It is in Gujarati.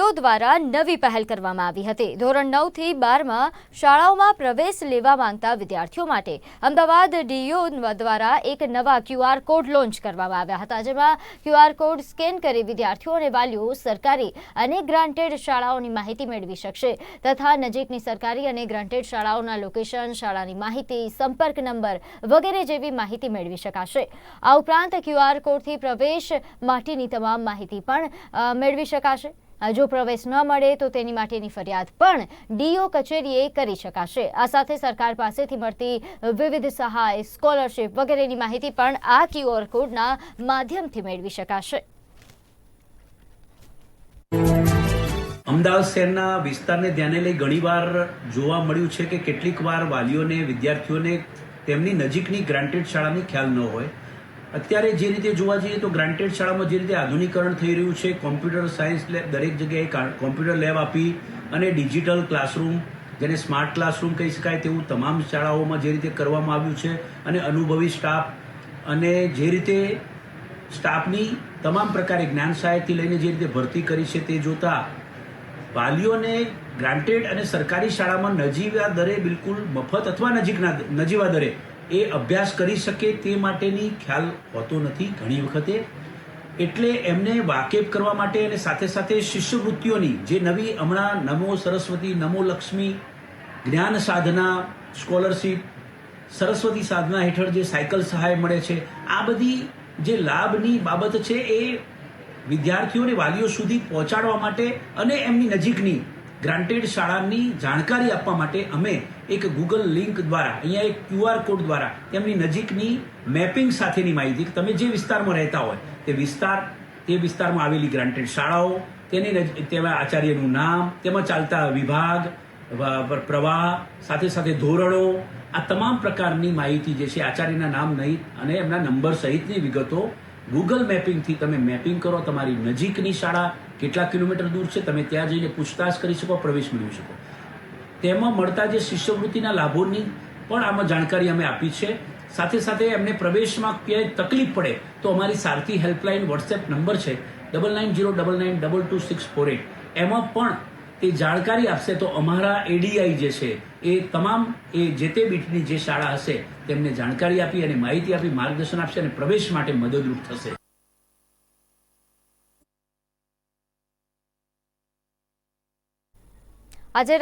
ડીઓ દ્વારા નવી પહેલ કરવામાં આવી હતી. ધોરણ નવથી બારમાં શાળાઓમાં પ્રવેશ લેવા માંગતા વિદ્યાર્થીઓ માટે અમદાવાદ ડીઓ દ્વારા એક નવા ક્યુઆર કોડ લોન્ચ કરવામાં આવ્યા હતા, જેમાં ક્યુઆર કોડ સ્કેન કરી વિદ્યાર્થીઓ અને વાલીઓ સરકારી અને ગ્રાન્ટેડ શાળાઓની માહિતી મેળવી શકશે તથા નજીકની સરકારી અને ગ્રાન્ટેડ શાળાઓના લોકેશન, શાળાની માહિતી, સંપર્ક નંબર વગેરે જેવી માહિતી મેળવી શકાશે. આ ઉપરાંત ક્યુઆર કોડથી પ્રવેશ માટેની તમામ માહિતી પણ મેળવી શકાશે. જો પ્રવેશ ન મળે તો તેની માટેની ફરિયાદ પણ ડીઓ કચેરીએ કરી શકાશે. આ સાથે સરકાર પાસેથી મળતી વિવિધ સહાય, સ્કોલરશિપ વગેરેની માહિતી પણ આ ક્યુઆર કોડના માધ્યમથી મેળવી શકાશે. અમદાવાદ શહેરના વિસ્તારને ધ્યાને લઈ ઘણીવાર જોવા મળ્યું છે કે કેટલીક વાર વાલીઓને, વિદ્યાર્થીઓને તેમની નજીકની ગ્રાન્ટેડ શાળાની ખ્યાલ ન હોય. અત્યારે જે રીતે જોવા જઈએ તો ગ્રાન્ટેડ શાળામાં જે રીતે આધુનિકરણ થઈ રહ્યું છે કોમ્પ્યુટર સાયન્સ લેબ દરેક જગ્યાએ કોમ્પ્યુટર લેબ આપી અને ડિજિટલ ક્લાસરૂમ જેને સ્માર્ટ ક્લાસરૂમ કહી શકાય તેવું તમામ શાળાઓમાં જે રીતે કરવામાં આવ્યું છે અને અનુભવી સ્ટાફ અને જે રીતે સ્ટાફની તમામ પ્રકારે જ્ઞાન સહાયથી લઈને જે રીતે ભરતી કરી છે તે જોતા વાલીઓને ગ્રાન્ટેડ અને સરકારી શાળામાં નજીવા દરે બિલકુલ મફત અથવા નજીકના, નજીવા દરે એ અભ્યાસ કરી શકે તે માટેની ખ્યાલ હોતો નથી ઘણી વખતે. એટલે એમને વાકેફ કરવા માટે અને સાથે સાથે શિષ્યવૃત્તિઓની, જે નવી હમણાં નમો સરસ્વતી, નમો લક્ષ્મી જ્ઞાન સાધના સ્કોલરશીપ સરસ્વતી સાધના હેઠળ જે સાયકલ સહાય મળે છે, આ બધી જે લાભની બાબત છે એ વિદ્યાર્થીઓને વાલીઓ સુધી પહોંચાડવા માટે અને એમની નજીકની ગ્રાન્ટેડ શાળાની જાણકારી આપવા માટે અમે એક ગૂગલ લિંક દ્વારા, અહીંયા એક ક્યુઆર કોડ દ્વારા તેમની નજીકની મેપિંગ સાથેની માહિતી તમે જે વિસ્તારમાં રહેતા હોય, તે વિસ્તાર, તે વિસ્તારમાં આવેલી ગ્રાન્ટેડ શાળાઓ, તેની તેમાં આચાર્યનું નામ, તેમાં ચાલતા વિભાગ પ્રવાહ, સાથે સાથે ધોરણો, આ તમામ પ્રકારની માહિતી જે છે, આચાર્યના નામ નહીં અને એમના નંબર સહિતની વિગતો ગૂગલ મેપિંગથી તમે મેપિંગ કરો, તમારી નજીકની શાળા કેટલા કિલોમીટર દૂર છે, તમે ત્યાં જઈને પૂછતાછ કરી શકો, પ્રવેશ મેળવી શકો. તેમાં મળતા જે શિષ્યવૃત્તિના લાભોની પણ આમાં જાણકારી અમે આપી છે. સાથે સાથે એમને પ્રવેશમાં ક્યાંય તકલીફ પડે તો અમારી સારથી હેલ્પલાઇન વોટ્સએપ નંબર છે double nine zero double nine double two six four eight એમાં પણ તે જાણકારી આપશે તો અમારા એડીઆઈ જે છે, એ તમામ એ જે તે બીટની જે શાળા હશે, તેમને જાણકારી આપી અને માહિતી આપી, માર્ગદર્શન આપશે અને પ્રવેશ માટે મદદરૂપ થશે. આજે